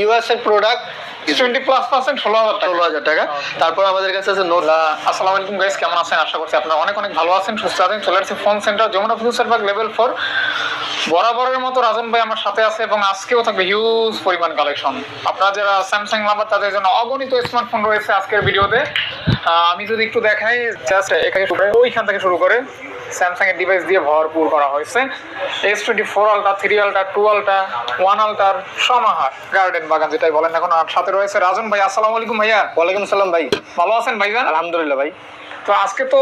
US এর product twenty plus percent ষোলো হাজার টাকা। ষোলো হাজার টাকা। তারপর আমাদের কাছে আছে নোলা আসসালামু আলাইকুম গাইস কেমন আছেন? আশা করছি আপনারা অনেক অনেক ভালো আছেন সুস্থ আছেন। চলে আসছে phone centre Jamuna future park level four বরাবরের মতো রাজন ভাই আমার সাথে আছে এবং আজকেও থাকবে হিউজ পরিমাণ কালেকশন আপনারা যারা স্যামসাং লাভার তাদের জন্য অগণিত স্মার্টফোন রয়েছে আজকের ভিডিওতে। আমি যদি একটু দেখাই জাস্ট এখানে ওইখান থেকে শুরু করে স্যামসাং এর ডিভাইস দিয়ে ভরপুর করা হয়েছে। S twenty four ultra three ultra two ultra one আলটার সমাহার গার্ডেন বাগান যেটাই বলেন এখন আর সাথে রয়েছে রাজন ভাই। আসসালামু আলাইকুম ভাইয়া। ওয়ালাইকুম সালাম ভাই। ভালো আছেন ভাইজান? আলহামদুলিল্লাহ ভাই। তো আজকে তো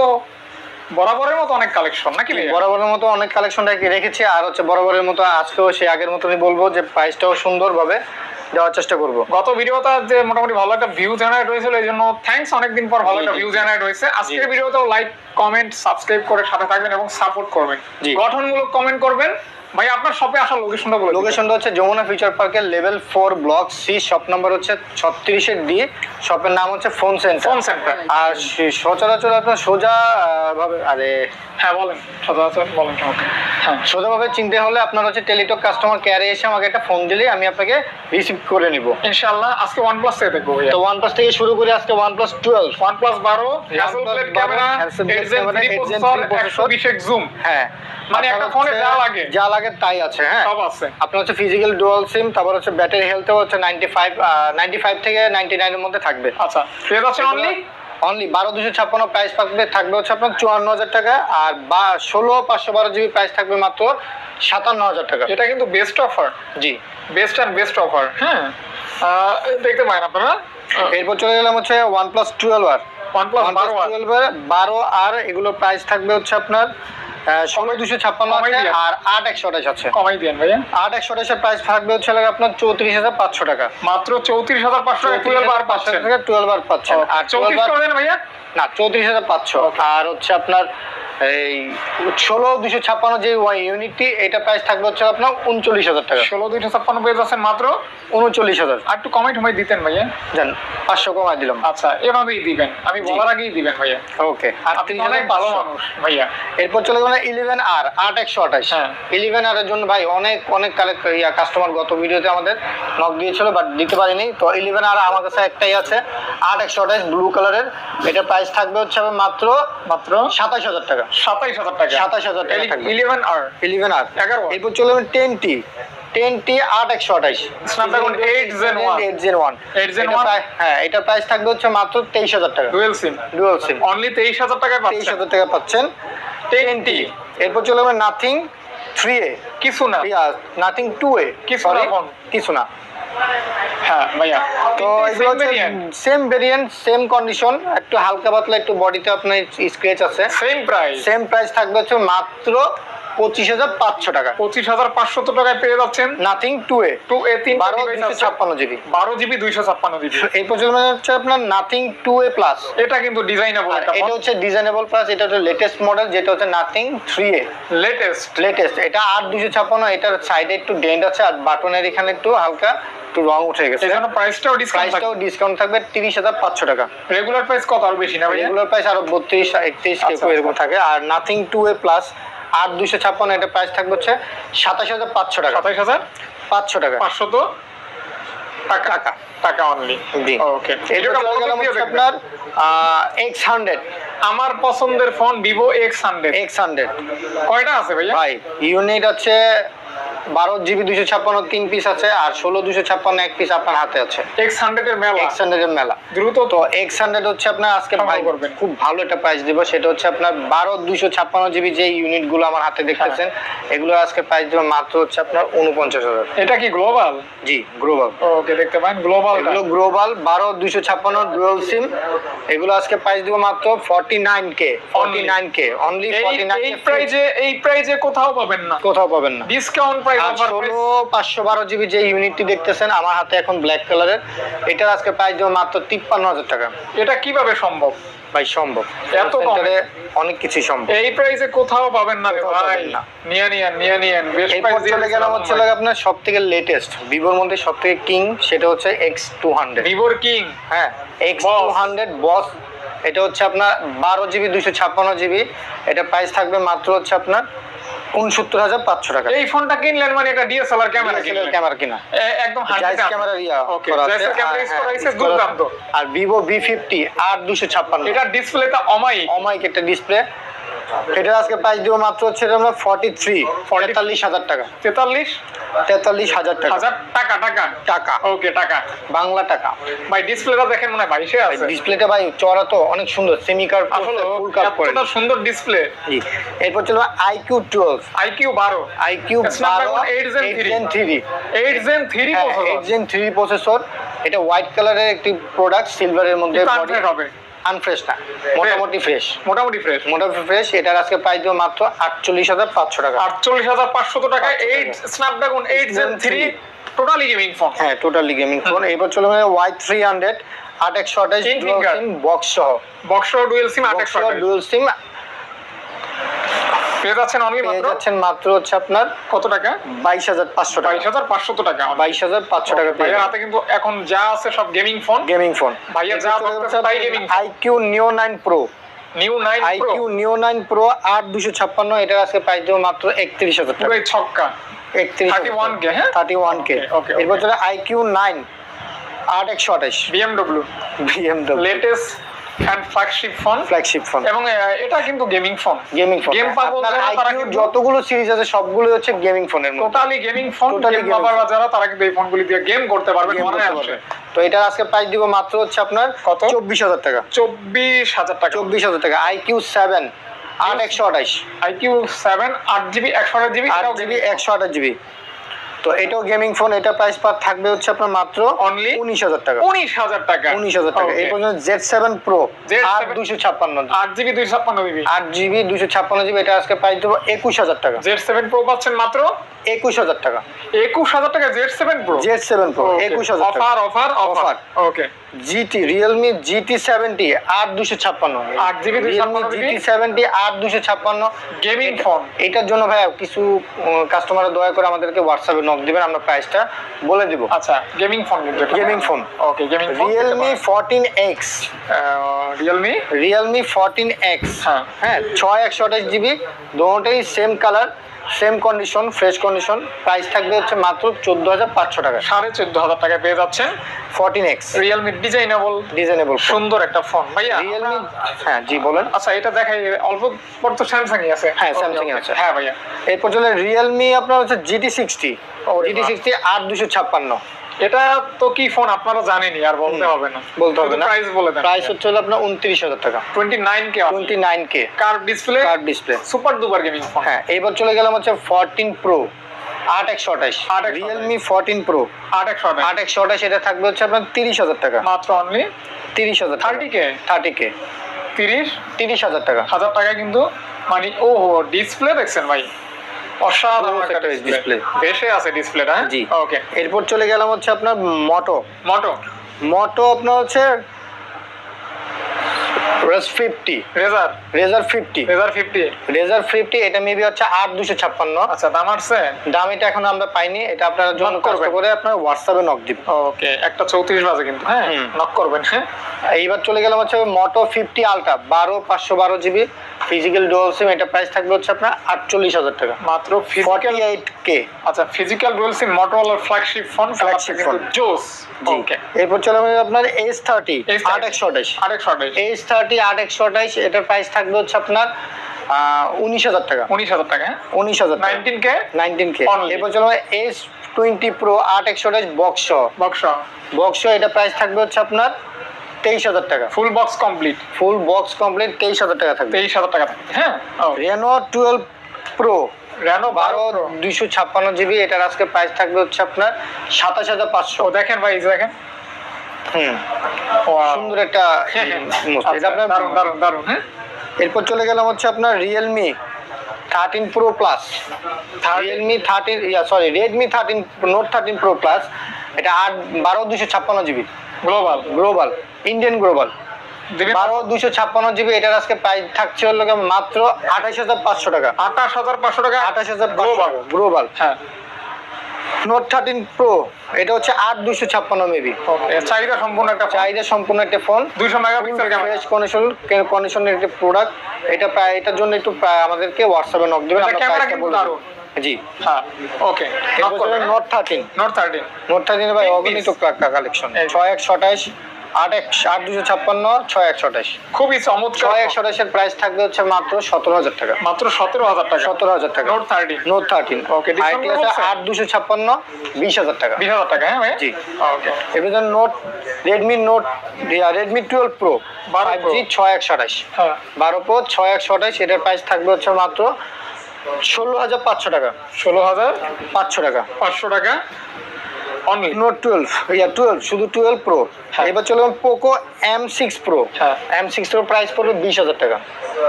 বরাবরের মতো অনেক কালেকশন নাকি বরাবরের মতো অনেক কালেকশন রেখেছি আর হচ্ছে বরাবরের মতো আজকেও সেই আগের মতনই বলব যে প্রাইসটাও সুন্দরভাবে দেওয়ার চেষ্টা করব। গত ভিডিওটা যে মোটামুটি ভালো একটা ভিউ জেনারেট হয়েছিল এই জন্য থ্যাঙ্কস অনেকদিন পর ভালো একটা ভিউ জেনারেট হয়েছে। আজকের ভিডিওতেও লাইক কমেন্ট সাবস্ক্রাইব করে সাথে থাকবেন এবং সাপোর্ট করবেন। গঠনমূলক কমেন্ট করবেন। ভাই আপনার শপে আসার লোকেশনটা বলে দিন। লোকেশনটা হচ্ছে যমুনা ফিউচার পার্কের level four block C shop number হচ্ছে ছত্রিশের ডি শপের নাম হচ্ছে ফোন সেন্টার ফোন সেন্টার আর সচরাচর আপনার সোজা ভাবে আরে হ্যাঁ বলেন। সচরাচর বলেন হ্যাঁ। সোজাভাবে চিনতে হলে আপনার হচ্ছে টেলিটক কাস্টমার কেয়ারে এসে আমাকে একটা ফোন দিলে আমি আপনাকে রিসিভ করে নিব। ইনশাআল্লাহ আজকে ওয়ান প্লাস থেকে দেখব তো ওয়ান প্লাস থেকে শুরু করে আজকে one plus twelve one plus বারো হ্যাসেল 12 plate camera Hasselblad eight gen camera, three 8 Gen processor 3 একশো বিশ এক জুম হ্যাঁ। মানে একটা ফোনে যা লাগে। যা লাগে তাই আছে হ্যাঁ। সব আছে। আপনার হচ্ছে ফিজিক্যাল ডুয়াল সিম তারপর হচ্ছে ব্যাটারি হেলথও হচ্ছে নাইনটি ফাইভ নাইনটি ফাইভ থেকে নাইনটি নাইনের মধ্যে থাকবে। আচ্ছা পেয়ে আছে অনলি অনলি বারো দুশো ছাপ্পান্ন প্রাইস থাকবে থাকবে হচ্ছে আপনার চুয়ান্ন হাজার টাকা আর বা ষোলো পাঁচশো বারো জিবি প্রাইস থাকবে মাত্র সাতান্ন হাজার টাকা। এটা কিন্তু বেস্ট অফার জি। বেস্ট অ্যান্ড বেস্ট অফার হ্যাঁ। দেখতে পারেন আপনারা। এরপর চলে গেলাম হচ্ছে ওয়ান প্লাস টুয়েলভ আর বারো আর এগুলো প্রাইস থাকবে হচ্ছে আপনার দুশো ছাপ্পান্ন আছে আর আট একশো আঠাশ আছে। কমাই ভাইয়া। আট একশো আঠাশের প্রাইস থাকবে হচ্ছে লাগে আপনার চৌত্রিশ হাজার পাঁচশো টাকা। মাত্র চৌত্রিশ হাজার পাঁচশো টুয়েলভ আর পাচ্ছেন। থেকে টুয়েলভ আর পাচ্ছেন। আর চৌত্রিশ 12 বার- দেন ভাইয়া। না চৌত্রিশ হাজার পাঁচশো। আর হচ্ছে আপনার এই ষোলো দুশো ছাপ্পান্ন যে ওয়াই ইউনিটটি এটা প্রাইস থাকবে হচ্ছে আপনার উনচল্লিশ হাজার টাকা। ষোলো দুইশো ছাপ্পান্ন পেয়ে যাচ্ছেন মাত্র উনচল্লিশ হাজার। আর একটু কমাই টমাই দিতেন ভাইয়া। জান পাঁচশো কমায় দিলাম। আচ্ছা এভাবেই দিবেন। আমি বলার আগেই দিবেন ভাইয়া। ওকে আর আপনি অনেক ভালো মানুষ ভাইয়া। এরপর চলে গেল ইলেভেন আর আট একশো আঠাশ। হ্যাঁ। ইলেভেন আর এর জন্য ভাই অনেক অনেক কালেক্ট ইয়া কাস্টমার গত ভিডিওতে আমাদের নক দিয়েছিল বাট দিতে পারিনি। তো ইলেভেন আর আমার কাছে একটাই আছে আট একশো আঠাশ ব্লু কালারের এটা প্রাইস থাকবে হচ্ছে মাত্র মাত্র সাতাশ হাজার টাকা। সাতাইশ হাজার টাকা। 27,000 টাকা ইলেভেন আর ইলেভেন আর 11 এরপর চলে যাবেন টেন টি টেন টি আট একশো আঠাশ Snapdragon 8 Gen 1 eight gen one 8 Gen 1 হ্যাঁ এটা প্রাইস থাকবে হচ্ছে মাত্র তেইশ হাজার টাকা। Dual sim dual sim only তেইশ হাজার টাকায় তেইশ হাজার টাকা পাচ্ছেন। টেন টি এরপর চলে যাবেন নাথিং থ্রি এ কিছু না নাথিং টু এ কিছু না কিছু না হ্যাঁ ভাইয়া। তো এগুলো সেম ভেরিয়েন্ট সেম কন্ডিশন একটু হালকা পাতলা একটু বডিতে আপনার স্ক্রেচ আছে। সেম প্রাইস সেম প্রাইস থাকবে হচ্ছে মাত্র পঁচিশ হাজার পাঁচশো টাকা। পঁচিশ হাজার পাঁচশো টাকায় পেয়ে যাচ্ছেন। Nothing two A two A তিন বারো দুশো ছাপ্পান্ন জিবি বারো জিবি দুইশো ছাপ্পান্ন জিবি এই পর্যন্ত হচ্ছে আপনার নাথিং টু এ প্লাস এটা কিন্তু ডিজাইনেবল এটা হচ্ছে ডিজাইনেবল প্লাস এটা হচ্ছে লেটেস্ট মডেল যেটা হচ্ছে nothing three A latest latest এটা আট দুশো ছাপ্পান্ন এটার সাইডে একটু ডেন্ট আছে আর বাটনের এখানে একটু হালকা একটু রং উঠে গেছে। জন্য প্রাইসটাও ডিসকাউন্ট প্রাইসটাও ডিসকাউন্ট থাকবে তিরিশ হাজার পাঁচশো টাকা। রেগুলার প্রাইস কত আর বেশি না রেগুলার প্রাইস আরও বত্রিশ একত্রিশ আচ্ছা, এরকম থাকে। আর নাথিং টু এ প্লাস আট দুশো ছাপ্পান্ন এটা প্রাইস থাকবে হচ্ছে সাতাশ হাজার পাঁচশো টাকা। সাতাইশ হাজার? পাঁচশো টাকা। পাঁচশো তো? টাকা। টাকা। টাকা অনলি ওকে এটা আপনার এক্স হান্ড্রেড আমার পছন্দের phone Vivo X hundred X hundred কয়টা আছে ভাইয়া? ভাই ইউনিট হচ্ছে বারো জিবি দুশো ছাপ্পান্ন তিন পিস আছে আর ষোলো দুশো ছাপ্পান্ন এক পিস আপনার হাতে আছে। এক্স হান্ড্রেড এর মেলা। এক্স হান্ড্রেডের মেলা। দ্রুত তো। এক্স হান্ড্রেড হচ্ছে আপনার আজকে ভাই করবেন। খুব ভালো একটা প্রাইস দিব। সেটা হচ্ছে আপনার বারো দুশো ছাপ্পান্ন জিবি যে ইউনিটগুলো আমার হাতে দেখতেছেন এগুলো আজকে প্রাইস দিব মাত্র হচ্ছে আপনার উনপঞ্চাশ হাজার। এটা কি গ্লোবাল জি গ্লোবাল ওকে দেখতে পারেন গ্লোবাল এগুলো গ্লোবাল বারো দুশো ছাপ্পান্ন ডুয়েল সিম এগুলো আজকে প্রাইস দিব মাত্র forty nine K forty nine K only forty nine এই প্রাইজে এই প্রাইজে কোথাও পাবেন না। কোথাও পাবেন না। ডিসকাউন্ট ষোলো পাঁচশো বারো জিবি যে ইউনিটটি দেখতেছেন আমার হাতে এখন ব্ল্যাক কালারের এটার আজকে প্রাইস মাত্র তিপ্পান্ন হাজার টাকা। এটা কীভাবে সম্ভব? ভাই সম্ভব। এত কমে? অনেক কিছুই সম্ভব। এই প্রাইসে কোথাও পাবেন না ভাই। পাবেন না। নিয়ে নিয়ে নিয়েন। প্রাইস চলে গেলাম হচ্ছে লাগে আপনার সব থেকে লেটেস্ট ভিভোর মধ্যে সব থেকে কিং সেটা হচ্ছে এক্স টু হান্ড্রেড ভিভোর কিং হ্যাঁ এক্স। টু হান্ড্রেড বস এটা হচ্ছে আপনার বারো জিবি দুশো ছাপ্পান্ন জিবি এটা প্রাইস থাকবে মাত্র হচ্ছে আপনার উনসত্তর হাজার পাঁচশো টাকা। এই ফোনটা কিনলেন মানে এটা ডিএসএলআর ক্যামেরা কিনলেন? ক্যামেরা কিনা। একদম ক্যামেরা ইয়া করা আর হ্যাঁ। দুর্দান্ত আর ভিভো ভি ফিফটি আর দুশো ছাপ্পান্ন। এটা ডিসপ্লেটা অমাই অমাইক একটা ডিসপ্লে এটা আজকে প্রাইস দিব মাত্র হচ্ছে এটা আমরা ফর্টি থ্রি তেতাল্লিশ হাজার টাকা। তেতাল্লিশ? তেতাল্লিশ হাজার টাকা। হাজার টাকা টাকা? টাকা। ওকে টাকা। বাংলা টাকা। ভাই ডিসপ্লেটা দেখেন মনে হয় বাইশে আছে। ডিসপ্লেটা ভাই চড়া তো অনেক সুন্দর সেমি কার আসলে ফুল কাপ করে। সুন্দর ডিসপ্লে এরপর চলবে আইকিউ টুয়েলভ আইকিউ বারো। IQOO 8 Gen 3 three eight gen three eight gen three processor এটা হোয়াইট কালারের একটি প্রোডাক্ট সিলভারের মধ্যে হবে। আনফ্রেশ না মোটামুটি ফ্রেশ মোটামুটি ফ্রেশ মোটামুটি ফ্রেশ এটার আজকে প্রাইস দেবো মাত্র আটচল্লিশ হাজার পাঁচশো টাকা। আটচল্লিশ হাজার পাঁচশো টাকা eight Snapdragon eight gen three totally gaming phone হ্যাঁ টোটালি গেমিং ফোন এবার চলে গেলে ওয়াই থ্রি হান্ড্রেড আট একশো আঠাশ বক্স সহ। বক্স সহ ডুয়েল সিম আট একশো ডুয়েল সিম পেয়ে যাচ্ছেন অনলি পেয়ে মাত্র? যাচ্ছেন মাত্র হচ্ছে আপনার কত টাকা? বাইশ হাজার পাঁচশো টাকা। বাইশ হাজার পাঁচশো টাকা। বাইশ হাজার পাঁচশো টাকা পেয়ে হাতে কিন্তু এখন যা আছে সব গেমিং ফোন গেমিং ফোন ভাইয়া যা তাই gaming iQOO Neo nine pro new nine iQOO Neo nine pro আট দুশো ছাপ্পান্ন। এটার আজকে প্রাইস দেবো মাত্র একত্রিশ হাজার টাকা। ছক্কা। একত্রিশ 31K, হ্যাঁ? থার্টি ওয়ান কে এরপর আইকিউ নাইন আট একশো আঠাশ। BMW BMW latest and flagship phone flagship phone এবং এটা কিন্তু gaming phone gaming phone Game পাগল যারা তারা যতগুলো সিরিজ আছে সবগুলো হচ্ছে গেমিং ফোনের মধ্যে। Totally gaming phone game gaming বাবারা যারা তারা কিন্তু এই ফোনগুলি দিয়ে গেম করতে পারবে মনে তো এটা আজকে প্রাইস দিব মাত্র হচ্ছে আপনার কত? চব্বিশ হাজার টাকা। চব্বিশ হাজার টাকা। চব্বিশ হাজার টাকা। আইকিউ সেভেন আট একশো আঠাশ। আইকিউ সেভেন আট জিবি একশো আঠাশ জিবি আট জিবি একশো আঠাশ জিবি। তো এটাও গেমিং ফোন এটা প্রাইস পার থাকবে হচ্ছে আপনার মাত্র অনলি উনিশ হাজার টাকা। উনিশ হাজার টাকা। উনিশ হাজার টাকা। এই পর্যন্ত জেড সেভেন প্রো Z7 আট দুশো ছাপ্পান্ন। আট জিবি দুইশো ছাপ্পান্ন জিবি। আট জিবি দুশো ছাপ্পান্ন জিবি এটা আজকে প্রাইস দেবো একুশ হাজার টাকা। জেড সেভেন প্রো পাচ্ছেন মাত্র? একুশ হাজার টাকা। একুশ হাজার টাকা Z seven pro Z seven pro একুশ হাজার টাকা। Offer offer offer okay GT Realme GT seventy আট দুশো ছাপ্পান্ন। 8GB রিয়েলমি 256 জিটি সেভেন্টি আট দুশো ছাপ্পান্ন। গেমিং ফোন এটার জন্য ভাইয়া কিছু কাস্টমার দয়া করে আমাদেরকে হোয়াটসঅ্যাপে নক দিবেন আমরা প্রাইসটা বলে দিব। আচ্ছা gaming phone gaming phone okay gaming phone Realme fourteen X Realme Realme fourteen X হ্যাঁ। হ্যাঁ ছয় একশো আঠাশ GB দুটোটাই same colour same condition fresh condition price থাকবে হচ্ছে মাত্র চোদ্দ হাজার পাঁচশো টাকা। সাড়ে চোদ্দ হাজার টাকা পেয়ে যাচ্ছেন fourteen X Realme designable designable সুন্দর একটা ফোন ভাইয়া রিয়েলমি হ্যাঁ জি বলেন। আচ্ছা এটা দেখাই অল্প পর তো স্যামসাংই আছে। হ্যাঁ, স্যামসাং. আছে। হ্যাঁ ভাইয়া। এরপর চলে রিয়েলমি আপনার হচ্ছে জিটি সিক্সটি জিটি। সিক্সটি আট দুশো ছাপ্পান্ন। এটা তো কি ফোন আপনারা জানেনই আর বলতে হবে না। বলতে হবে না। প্রাইস বলে দেন। প্রাইস হচ্ছে হলো আপনার হাজার টাকা। Twenty nine K twenty nine K curved display curved display super duper gaming phone হ্যাঁ এবার চলে গেলাম হচ্ছে ফোরটিন প্রো আট একশো আঠাশ। 828 রিয়েলমি ফোরটিন প্রো আট একশো আট একশো আঠাশ এটা থাকবে হচ্ছে আপনার তিরিশ হাজার টাকা। মাত্র অনলি তিরিশ হাজার থার্টি কে থার্টি কে তিরিশ? তিরিশ হাজার টাকা। হাজার টাকা কিন্তু মানে ও ডিসপ্লে দেখছেন ভাই। অসাধারণ একটা ডিসপ্লে বেশে আছে ডিসপ্লেটা হ্যাঁ জি। ওকে এরপর চলে গেলাম হচ্ছে আপনার মোটো মোটো মটো আপনার হচ্ছে Razr fifty Razr Razr fifty Razr fifty Razr fifty এটা মেবি হচ্ছে আট দুশো ছাপ্পান্ন। আচ্ছা দাম আসছে? দাম এটা এখন আমরা পাইনি এটা আপনার জন্য কষ্ট করে আপনার হোয়াটসঅ্যাপে নক ওকে একটা চৌত্রিশ বাজে কিন্তু হ্যাঁ? নক করবেন হ্যাঁ? এইবার চলে গেলাম হচ্ছে মোটো ফিফটি আলট্রা বারো পাঁচশো বারো জিবি ফিজিক্যাল ডুয়াল সিম এটা প্রাইস থাকবে হচ্ছে আপনার আটচল্লিশ হাজার টাকা। মাত্র ফিজিক্যাল এইট কে আচ্ছা ফিজিক্যাল ডুয়েল সিম মোটোরোলার ফ্ল্যাগশিপ ফোন ফ্ল্যাগশিপ ফোন জোস ওকে এরপর চলে আপনার এস থার্টি S30 আট একশো আঠাশ। আরেকশো আঠাশ। এইচ থার্টি আট একশো আঠাশ এটার প্রাইস থাকবে হচ্ছে আপনার উনিশ হাজার টাকা। উনিশ হাজার টাকা হ্যাঁ? উনিশ হাজার নাইনটিন কে নাইনটিন কে। এরপর চলো এস টোয়েন্টি প্রো আট একশো আঠাশ বক্স বক্স বক্স এটা প্রাইস থাকবে হচ্ছে আপনার তেইশ হাজার টাকা। Full box complete full box complete তেইশ হাজার টাকা থাকবে। তেইশ হাজার টাকা থাকবে হ্যাঁ? রেনো টুয়েলভ প্রো রেনো বারো দুইশো ছাপ্পান্ন জিবি এটার আজকে প্রাইস থাকবে হচ্ছে আপনার সাতাশ হাজার পাঁচশো। দেখেন ভাই দেখেন. সুন্দর একটা। এটা আচ্ছা, আপনার দারুণ দারুণ দারুণ হ্যাঁ? এরপর চলে গেলাম হচ্ছে আপনার Realme thirteen pro plus Realme thirteen yeah sorry Redmi thirteen note thirteen pro plus এটা আট বারো দুশো ছাপ্পান্ন GB. Global global Indian global বারো দুশো ছাপ্পান্ন জিবি এটার আজকে প্রাইস থাকছে হলো মাত্র আঠাশ হাজার পাঁচশো টাকা। আঠাশ হাজার পাঁচশো টাকা? আঠাশ হাজার গ্লোবাল গ্লোবাল হ্যাঁ। নোট থার্টিন প্রো এটা হচ্ছে আট দুশো ছাপ্পান্ন মেবি চাহিদা সম্পূর্ণ একটা চাহিদা সম্পূর্ণ একটা ফোন দুশো মেগাপিক্সেল ক্যামেরা ফ্রেশ কন্ডিশন কন্ডিশনের একটা প্রোডাক্ট এটা প্রায় এটার জন্য একটু আমাদেরকে হোয়াটসঅ্যাপে নক দেবেন। আমরা প্রাইসটা বলে। দেবো। জি। হ্যাঁ okay note thirteen note thirteen note thirteen ভাই অগণিত কালেকশন ছয় এক আঠাশ আট একশো আট দুশো ছাপ্পান্ন ছয় একশো আঠাশ খুবই চমৎকার। ছয় একশো আঠাশের প্রাইস থাকবে হচ্ছে মাত্র সতেরো হাজার টাকা। মাত্র সতেরো হাজার টাকা। সতেরো হাজার টাকা। নোট থার্টিন নোট থার্টিন করে আট দুশো ছাপ্পান্ন বিশ হাজার টাকা। বিশ হাজার টাকা হ্যাঁ ভাই? জি। ওকে এবার note Redmi note Redmi twelve pro বারো। জি ছয় একশো আঠাশ হ্যাঁ। বারো প্রো ছয় একশো আঠাশ এটার প্রাইস থাকবে হচ্ছে মাত্র ষোলো হাজার পাঁচশো টাকা। ষোলো হাজার পাঁচশো টাকা। পাঁচশো টাকা। Only note twelve yeah twelve শুধু টুয়েলভ প্রো হ্যাঁ। এবার চলে পোকো এম সিক্স প্রো হ্যাঁ। এম সিক্স প্রো প্রাইস পড়বে বিশ হাজার টাকা।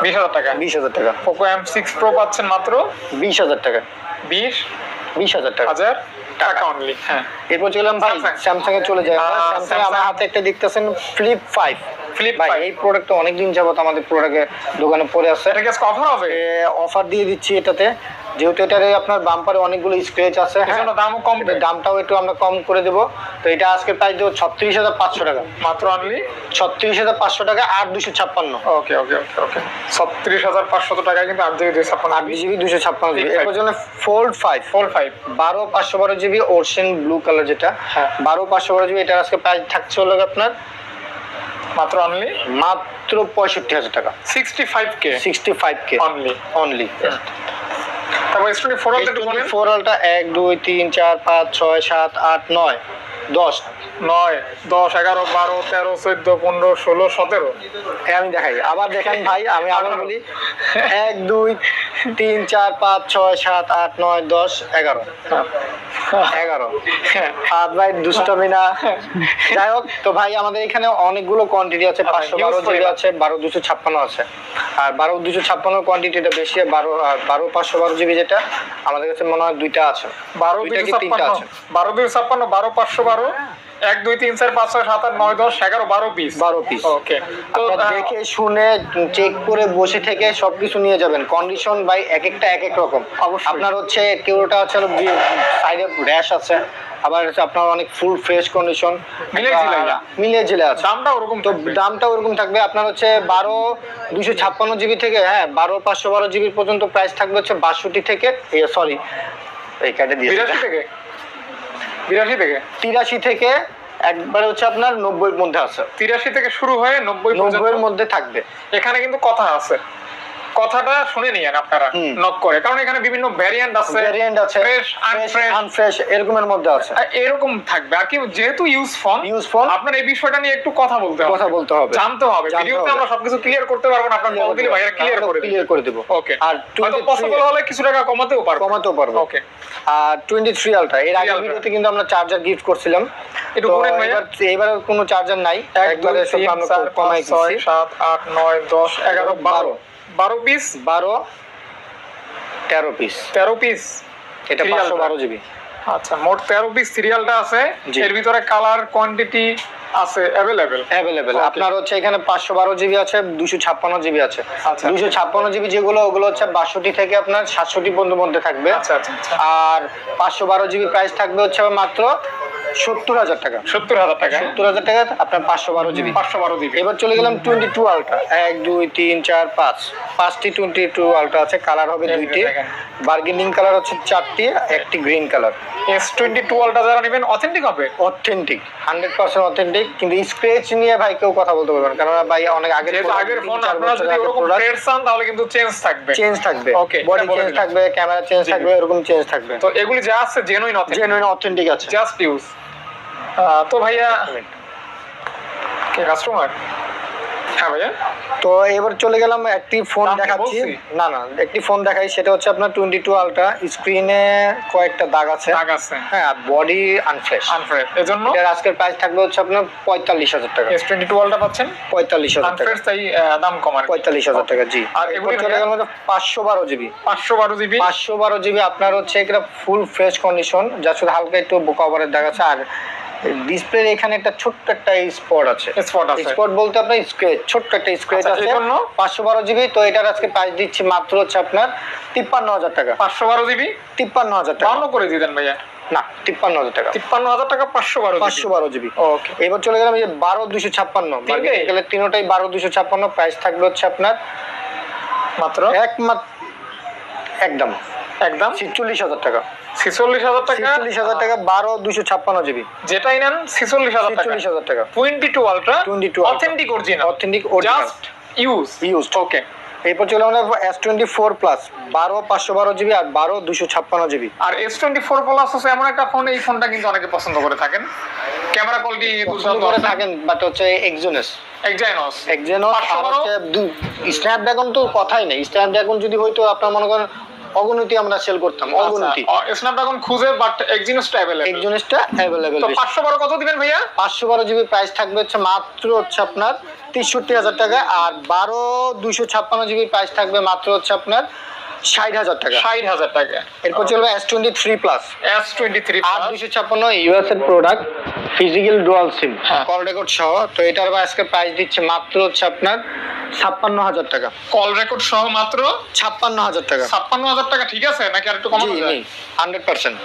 বিশ হাজার টাকা? বিশ হাজার টাকা। পোকো এম সিক্স প্রো পাচ্ছেন মাত্র? বিশ হাজার টাকা। বিশ? বিশ হাজার টাকা। হাজার? টাকা অনলি হ্যাঁ। এরপর চললাম ভাই। স্যামসাং এ চলে যায় স্যামসাং আমার হাতে একটা দেখতেছেন ফ্লিপ ফাইভ ভাই five। এই প্রোডাক্টটা অনেকদিন যাবত আমাদের প্রোডাক্টে দোকানে পড়ে আছে। এটা কি আজকে অফার হবে? অফার দিয়ে দিচ্ছি এটাতে। যেহেতু এটারে আপনার বাম্পারে অনেকগুলো স্ক্রেচ আছে। হ্যাঁ দামও কম দামটাও একটু আমরা কম করে দেবো। তো এটা আজকে প্রাইস দেবো ছত্রিশ হাজার পাঁচশো টাকা। মাত্র অনলি ছত্রিশ হাজার পাঁচশো টাকা আট দুশো ছাপ্পান্ন। ওকে ওকে ওকে ওকে ছত্রিশ হাজার পাঁচশত টাকায় কিন্তু আট জিবি দুই ছাপ্পান্ন আট জিবি দুশো ছাপ্পান্ন জিবি। এরপর জন্য ফোল্ড ফাইভ ফোর ফাইভ বারো পাঁচশো বারো জিবি ওরশন ব্লু কালার যেটা। হ্যাঁ। বারো পাঁচশো বারো জিবি এটার আজকে প্রাইস থাকছে হলো আপনার মাত্র অনলি মাত্র পঁয়ষট্টি হাজার টাকা। Sixty five K sixty five K only only তারপর স্টুডেন্ট ফোরালটা ফোর একটু বলেন। ফোর আলটা এক দুই তিন চার পাঁচ ছয় সাত আট নয়। দশ নয় দশ এগারো বারো তেরো চোদ্দ পনেরো ষোলো সতেরো। আমি দেখাই। আবার দেখান ভাই আমি আবার বলি। এক দুই তিন চার পাঁচ ছয় সাত আট নয় দশ এগারো। এগারো। হাত ভাই দুষ্টমি না। যাই হোক তো ভাই আমাদের এখানে অনেকগুলো কোয়ান্টিটি আছে পাঁচশো বারো জিরো আছে বারো দুশো ছাপ্পান্ন আছে। আর বারো দুশো ছাপ্পান্ন কোয়ান্টিটিটা বেশি বারো আর বারো পাঁচশো বারো জিবি যেটা আমাদের কাছে মনে হয় দুইটা আছে। বারো দুইটা কি তিনটা ছাপ্পান্ন। আছে? বারো দুইশো ছাপ্পান্ন বারো পাঁচশো বারো এক দুই তিন চার পাঁচ ছয় সাত আট নয় দশ এগারো বারো পিস বারো পিস ওকে তো দেখে শুনে চেক করে বসে থেকে সবকিছু নিয়ে যাবেন। কন্ডিশন বাই এক একটা এক এক রকম। অবশ্যই। আপনার হচ্ছে কেউটা হচ্ছে সাইডে র্যাশ আছে আবার হচ্ছে আপনার অনেক ফুল ফ্রেশ কন্ডিশন মিলিয়ে জিলে আছে। দামটা ওরকম তো থাকবে। দামটা ওরকম থাকবে। আপনার হচ্ছে বারো দুশো ছাপ্পান্ন জিবি থেকে হ্যাঁ বারো পাঁচশো বারো জিবি পর্যন্ত প্রাইস থাকবে হচ্ছে বাষট্টি থেকে সরি এই কার্ডে দিয়ে বিরাশি থেকে? বিরাশি থেকে? তিরাশি থেকে একবারে হচ্ছে আপনার নব্বইয়ের মধ্যে আছে। তিরাশি থেকে শুরু হয়ে নব্বই নব্বইয়ের মধ্যে থাকবে। এখানে কিন্তু কথা আছে। কথাটা শুনে নিয়েন আপনারা নক করে। কারণ এখানে বিভিন্ন ভ্যারিয়েন্ট আছে ভ্যারিয়েন্ট আছে ফ্রেশ আনফ্রেশ আনফ্রেশ এরকমের মধ্যে আছে। এরকম থাকবে। আর কি যেহেতু ইউজ ফোন Use phone। আপনার এই বিষয়টা নিয়ে একটু কথা বলতে হবে। কথা বলতে হবে। জানতে হবে। ভিডিওতে আমরা সবকিছু ক্লিয়ার করতে পারব না আপনার কল দিলে ভাইয়া ক্লিয়ার করে দিবে। ক্লিয়ার করে দেবো। ওকে আর হয়তো পসিবল হলে কিছু টাকা কমাতেও পারব। কমাতেও পারব। ওকে আর টোয়েন্টি থ্রি আলট্রা এর Ultra। ভিডিওতে কিন্তু আমরা চার্জার গিফট করছিলাম। একটু বলেন ভাইয়া। এবার কোনো চার্জার নাই। এক একবারে সব আমরা কমাই পাঁচ ছয় দিচ্ছি। সাত আট নয় দশ এগারো বারো পিস বারো তেরো পিস তেরো পিস এটা পাঁচশো বারো জিবি আচ্ছা মোট তেরো পিস সিরিয়ালটা আছে। এর ভিতরে কালার কোয়ান্টিটি আছে অ্যাভেলেবেল অ্যাভেলেবেল আপনার হচ্ছে এখানে পাঁচশো বারো জিবি আছে দুশো ছাপ্পান্ন জিবি আছে। আচ্ছা। দুশো ছাপ্পান্ন জিবি যেগুলো ওগুলো হচ্ছে বাষট্টি থেকে আপনার সাতষট্টি পর্যন্ত মধ্যে থাকবে। আচ্ছা আচ্ছা আর পাঁচশো বারো জিবি প্রাইস থাকবে হচ্ছে মাত্র সত্তর হাজার টাকা। সত্তর হাজার টাকা? সত্তর হাজার টাকা আপনার পাঁচশো বারো জিবি। পাঁচশো বারো দিবি এবার চলে গেলাম টোয়েন্টি টু আলট্রা। এক দুই তিন চার পাঁচ। পাঁচটি টোয়েন্টি টু আলট্রা আছে কালার হবে দুইটি। বার্গেনিং কালার হচ্ছে চারটি একটি green colour. S twenty two ultra যারা নেবেন অথেন্টিক হবে? অথেন্টিক হান্ড্রেড পার্সেন্ট অথেন্টিক কিন্তু স্ক্রেচ নিয়ে ভাই কেউ কথা বলতে পারবেন কারণ ভাই অনেক আগের আগের ফোন আপনারা যদি ফ্রেশ চান তাহলে কিন্তু চেঞ্জ থাকবে। চেঞ্জ থাকবে। Okay, বডি চেঞ্জ থাকবে ক্যামেরা চেঞ্জ থাকবে এরকম চেঞ্জ থাকবে। তো এগুলি যা আছে জেনুইন অথেন্টিক জেনুইন অথেন্টিক আছে। জাস্ট ইউজ তো ভাইয়া কে কাস্টমার হ্যাঁ ভাইয়া। তো এবার চলে গেলাম একটি ফোন দেখাচ্ছি। না না একটি ফোন দেখাই সেটা হচ্ছে আপনার টোয়েন্টি টু আলট্রা স্ক্রিনে কয়েকটা দাগ আছে। দাগ আছে। হ্যাঁ বডি আনফ্রেশ আনফ্রেশ এজন্য? এটার আজকের প্রাইস থাকবে হচ্ছে আপনার পঁয়তাল্লিশ হাজার টাকা। এস টোয়েন্টি টু আলটা পাচ্ছেন? পঁয়তাল্লিশ হাজার টাকা। আনফ্রেশ তাই দাম কম আর পঁয়তাল্লিশ হাজার টাকা জি। আর এগুলো চলে গেল পাঁচশো বারো জিবি। পাঁচশো বারো জিবি? পাঁচশো বারো জিবি আপনার হচ্ছে এটা ফুল ফ্রেশ কন্ডিশন যা শুধু হালকা একটু কভারের দাগ আছে। আর ডিসপ্লের এখানে একটা ছোট্ট একটা স্পট আছে। স্পট আছে। স্পট বলতে আপনার স্ক্রেচ ছোট্ট একটা স্ক্রেচ আচ্ছা, আছে? পাঁচশো বারো জিবি তো এটার আজকে প্রাইস দিচ্ছি মাত্র হচ্ছে আপনার তিপ্পান্ন হাজার টাকা। পাঁচশো বারো জিবি তিপ্পান্ন হাজার টাকা। করে দিতেন ভাইয়া। না তিপ্পান্ন হাজার টাকা। তিপ্পান্ন হাজার টাকা পাঁচশো বারো পাঁচশো বারো জিবি ওকে এবার চলে গেলাম যে বারো দুশো ছাপ্পান্ন। তিনটেই? গেলে তিনোটাই বারো দুশো ছাপ্পান্ন। প্রাইস থাকবে হচ্ছে আপনার মাত্র? একমাত্র একদম। একদম। ছিচল্লিশ হাজার টাকা। ছিচল্লিশ হাজার টাকা? ছিচল্লিশ হাজার টাকা বারো দুশো ছাপ্পান্ন জিবি। যেটাই নেন ছিচল্লিশ হাজার ছিচল্লিশ হাজার টাকা। Twenty two ultra 22 Ultra। Authentic original authentic just use use okay এরপর চলে আমরা এস টোয়েন্টি ফোর প্লাস বারো পাঁচশো বারো জিবি আর বারো দুশো ছাপ্পান্ন জিবি। আর এস টোয়েন্টি ফোর প্লাস হচ্ছে এমন একটা ফোন এই ফোনটা কিন্তু অনেকে পছন্দ করে থাকেন। ক্যামেরা কোয়ালিটি পছন্দ করে থাকেন বাট হচ্ছে এক্সোনেস এক্সাইনস আর? হচ্ছে স্ন্যাপড্রাগন তো কথাই নেই। স্ন্যাপড্রাগন যদি হয়তো আপনার মনে করেন অগণিতি আমরা সেল করতাম আচ্ছা, অগণিতি স্ন্যাপড্রাগন খুঁজে বাট এক্সিনসটা অ্যাভেলেবল একজনেসটা অ্যাভেলেবেল তো পাঁচশো বারো কত দিবেন ভাইয়া? পাঁচশো বারো জিবি প্রাইস থাকবে হচ্ছে মাত্র হচ্ছে আপনার তেষট্টি হাজার টাকা আর বারো দুশো ছাপ্পান্ন জিবি প্রাইস থাকবে মাত্র হচ্ছে আপনার ষাট হাজার টাকা। ষাট হাজার টাকা। এরপর চলবে S twenty three plus S twenty three আট দুশো ছাপ্পান্ন ইউএস এর product physical dual SIM. Call record সহ। তো এটার আজকে প্রাইস দিচ্ছে মাত্র হচ্ছে আপনার ছাপ্পান্ন হাজার টাকা। কল রেকর্ড সহ মাত্র? ছাপ্পান্ন হাজার টাকা। ছাপ্পান্ন হাজার টাকা ঠিক আছে? নাকি আর একটু নেই হান্ড্রেড পার্সেন্ট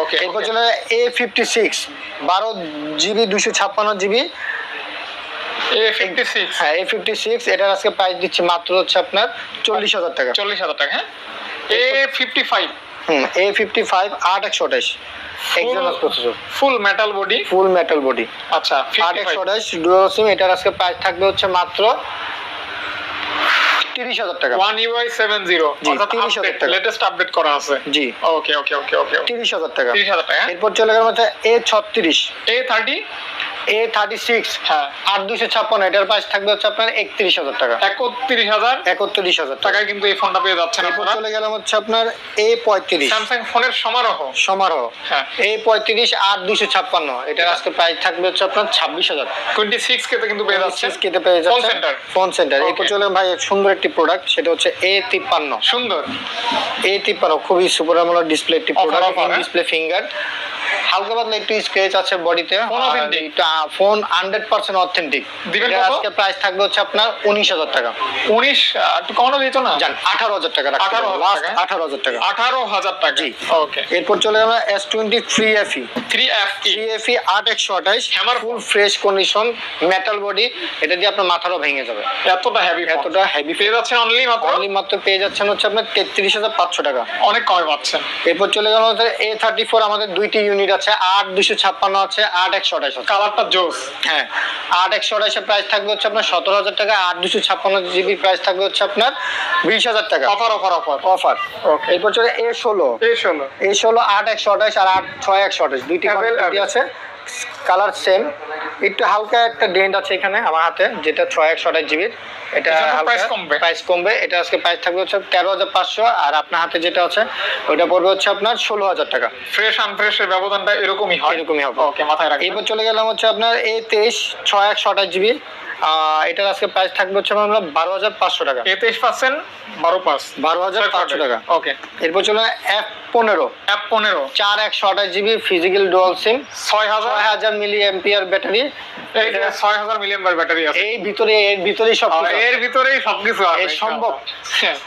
ওকে এরপর চলে এ ফিফটি সিক্স বারো জিবি দুশো ছাপ্পান্ন জিবি হ্যাঁ এ ফিফটি সিক্স এটার আজকে প্রাইস দিচ্ছে মাত্র হচ্ছে আপনার চল্লিশ হাজার টাকা। চল্লিশ হাজার টাকা হ্যাঁ? A fifty five hmm A fifty five আট একশো আঠাশ। Full metal body full metal body আচ্ছা আট একশো আঠাশ ডুয়াল সিম এটার আজকে প্রাইস থাকবে হচ্ছে মাত্র তিরিশ হাজার টাকা। ওয়ান ইউআই সেভেন জিরো জি, 30,000 টাকা। লেটেস্ট আপডেট করা আছে। জি। ওকে ওকে ওকে ওকে তিরিশ হাজার টাকা। তিরিশ হাজার টাকা এরপর চলে গেল হচ্ছে এ ছত্রিশ। A thirty A thirty six হ্যাঁ। আট দুশো ছাপ্পান্ন এটার প্রাইস থাকবে হচ্ছে আপনার একত্রিশ হাজার টাকা। একত্রিশ হাজার? একত্রিশ হাজার টাকা। টাকায় কিন্তু এই ফোনটা পেয়ে যাচ্ছেন আপনারা। চলে গেলাম হচ্ছে আপনার এ পঁয়ত্রিশ। স্যামসাং ফোনের সমারোহ। সমারোহ। হ্যাঁ। এ পঁয়ত্রিশ আট দুশো ছাপ্পান্ন। এটার আজকে প্রাইস থাকবে হচ্ছে আপনার ছাব্বিশ হাজার। টোয়েন্টি সিক্স কে কিন্তু পেয়ে যাচ্ছেন। কেটে পেয়ে যাচ্ছে center। ফোন সেন্টার এরপর. চলে ভাই সুন্দর একটি প্রোডাক্ট সেটা হচ্ছে এ তিপ্পান্ন। সুন্দর। এ তিপ্পান্ন খুবই সুপার আমলার ডিসপ্লে একটি প্রোডাক্ট হ্যাঁ? ডিসপ্লে ফিঙ্গার হালকা পাতলা একটু আছে বডিতে ফোন হান্ড্রেড পার্সেন্ট অথেন্টিক আজকে প্রাইস থাকবে হচ্ছে আপনার উনিশ হাজার টাকা। উনিশ একটু কমানো যেত না? জান আঠারো হাজার টাকা 18,000 আঠারো হাজার টাকা? আঠারো হাজার টাকা। ওকে এরপর চলে S twenty three FE three F E three FE আট একশো আঠাইশ। Hammer full fresh condition metal body এটা দিয়ে আপনার মাথারও ভেঙে যাবে। এতটা হেভি এতটা হেভি পেয়ে যাচ্ছেন অনলি মাত্র? অনলি মাত্র পেয়ে যাচ্ছেন হচ্ছে আপনার তেত্রিশ হাজার পাঁচশো টাকা। অনেক কমে পাচ্ছেন? এরপর চলে গেল হচ্ছে এ থার্টি ফোর আমাদের দুইটি ইউনিট আছে আট দুশো ছাপ্পান্ন আছে আট একশো আঠাশ কালারটা জোস। হ্যাঁ আট একশো আঠাশের প্রাইস থাকবে হচ্ছে আপনার সতেরো হাজার টাকা আট দুশো ছাপ্পান্ন জিবি প্রাইস থাকবে হচ্ছে আপনার বিশ হাজার টাকা। Offer offer offer. Offer okay এরপর চলে এ ষোলো। এ ষোলো। এ ষোলো আট একশো আঠাশ আর আট ছয় একশো আঠাশ। দুইটি আছে। Colour same. একটু হালকা একটা ডেন্ট আছে এখানে আমার হাতে যেটা ছয় একশো আঠাশ জিবির এটা প্রাইস কমবে। প্রাইস কমবে। এটা আজকে প্রাইস থাকবে হচ্ছে তেরো হাজার পাঁচশো আর আপনার হাতে যেটা আছে ওটা পড়বে হচ্ছে আপনার ষোলো হাজার টাকা। ফ্রেশ আনফ্রেশের ব্যবধানটা এরকমই হয়। এরকমই হবে। ওকে মাথায় রাখবেন। এরপর চলে গেলাম হচ্ছে আপনার এ তেইশ ছয় একশো আঠাশ জিবি। এটার আজকে প্রাইস থাকবে হচ্ছে আমরা বারো হাজার পাঁচশো টাকা। তেইশ পার্সেন্ট বারো পাঁচ। বারো হাজার পাঁচশো টাকা। ওকে এরপর চলে এফ পনেরো। এফ পনেরো। চার একশো আঠাশ জিবি ফিজিক্যাল ডুয়াল সিম ছয় হাজার। ছয় হাজার মিলি এম্পিয়ার ব্যাটারি এই ছয় হাজার বার ব্যাটারি আছে। এই ভিতরে এর ভিতরেই সব। এর ভিতরেই সবকিছু সম্ভব। হ্যাঁ।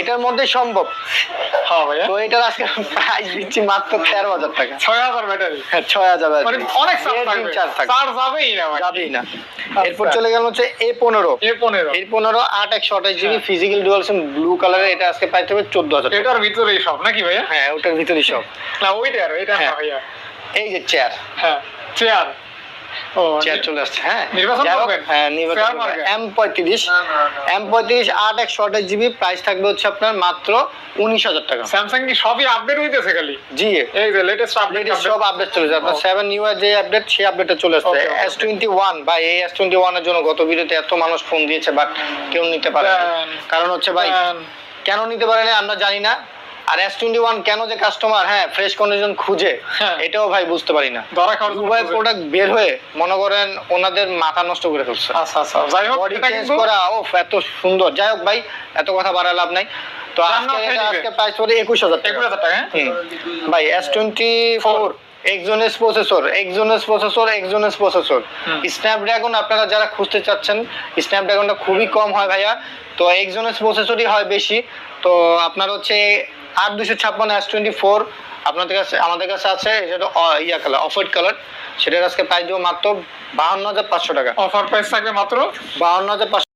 এটার মধ্যে সম্ভব। হ্যাঁ ভাইয়া। তো এটার আজকে প্রাইস দিচ্ছি মাত্র তেরো হাজার টাকা। ছয় হাজার ব্যাটারি হ্যাঁ ছয় হাজার মানে অনেক চার্জ থাকবে। চার্জ যাবেই না যাবেই না। এরপর চলে গেল হচ্ছে এ পনেরো। এ পনেরো। এর পনেরো আট একশো আঠাশ GB physical dual SIM blue কালারের এটা আজকে প্রাইস হবে চোদ্দ হাজার এটার ভিতরেই সব নাকি ভাইয়া? হ্যাঁ ওটার ভিতরেই সব। না ওইটা এটা হ্যাঁ। ভাইয়া। এই যে চেয়ার হ্যাঁ চেয়ার ও চেয়ার চলে আসছে হ্যাঁ। নির্বাচন যাই হোক, করবেন? হ্যাঁ নির্বাচন এম পঁয়ত্রিশ এম পঁয়ত্রিশ আট একশো আঠাশ জিবি প্রাইস থাকবে হচ্ছে আপনার মাত্র উনিশ হাজার টাকা। স্যামসাং কি সবই আপডেট হইতেছে খালি? জি। এই যে লেটেস্ট আপডেট সব আপডেট চলে যায় আপনার সেভেন ইউ যে আপডেট সেই আপডেটটা চলে আসছে. এস টোয়েন্টি ওয়ান বা এই এস টোয়েন্টি ওয়ানের জন্য গত ভিডিওতে এত মানুষ ফোন দিয়েছে বাট কেউ নিতে পারে। কারণ হচ্ছে ভাই কেন নিতে পারে না আমরা জানি না। আর এস টোয়েন্টি ওয়ান কেন যে কাস্টমার হ্যাঁ ফ্রেশ কন্ডিশন খুঁজে। হ্যাঁ। এটাও ভাই বুঝতে পারি না। ধরা খাওয়ার দুবাই প্রোডাক্ট বের হয়ে মনে করেন ওনাদের মাথা নষ্ট করে ফেলছে। আচ্ছা আচ্ছা। যাই হোক বডি চেঞ্জ করা ও এত সুন্দর। যাই হোক ভাই এত কথা বাড়া লাভ নাই। তো আজকে। আজকে প্রাইস পড়ে একুশ হাজার একুশ টাকা হাজার টাকা হ্যাঁ? ভাই S twenty four Exynos processor Exynos processor Exynos processor Snapdragon আপনারা যারা খুঁজতে চাচ্ছেন স্ন্যাপড্রাগনটা খুবই কম হয় ভাইয়া। তো এক্সোনেস প্রসেসরই হয় বেশি। তো আপনার হচ্ছে আট দুশো ছাপ্পান্ন এস টোয়েন্টি ফোর আপনাদের কাছে আমাদের কাছে আছে যেটা yeah colour of white colour সেটার আজকে প্রাইস দেবো মাত্র বাহান্ন হাজার পাঁচশো টাকা। অফার প্রাইস থাকবে মাত্র? বাহান্ন হাজার পাঁচশো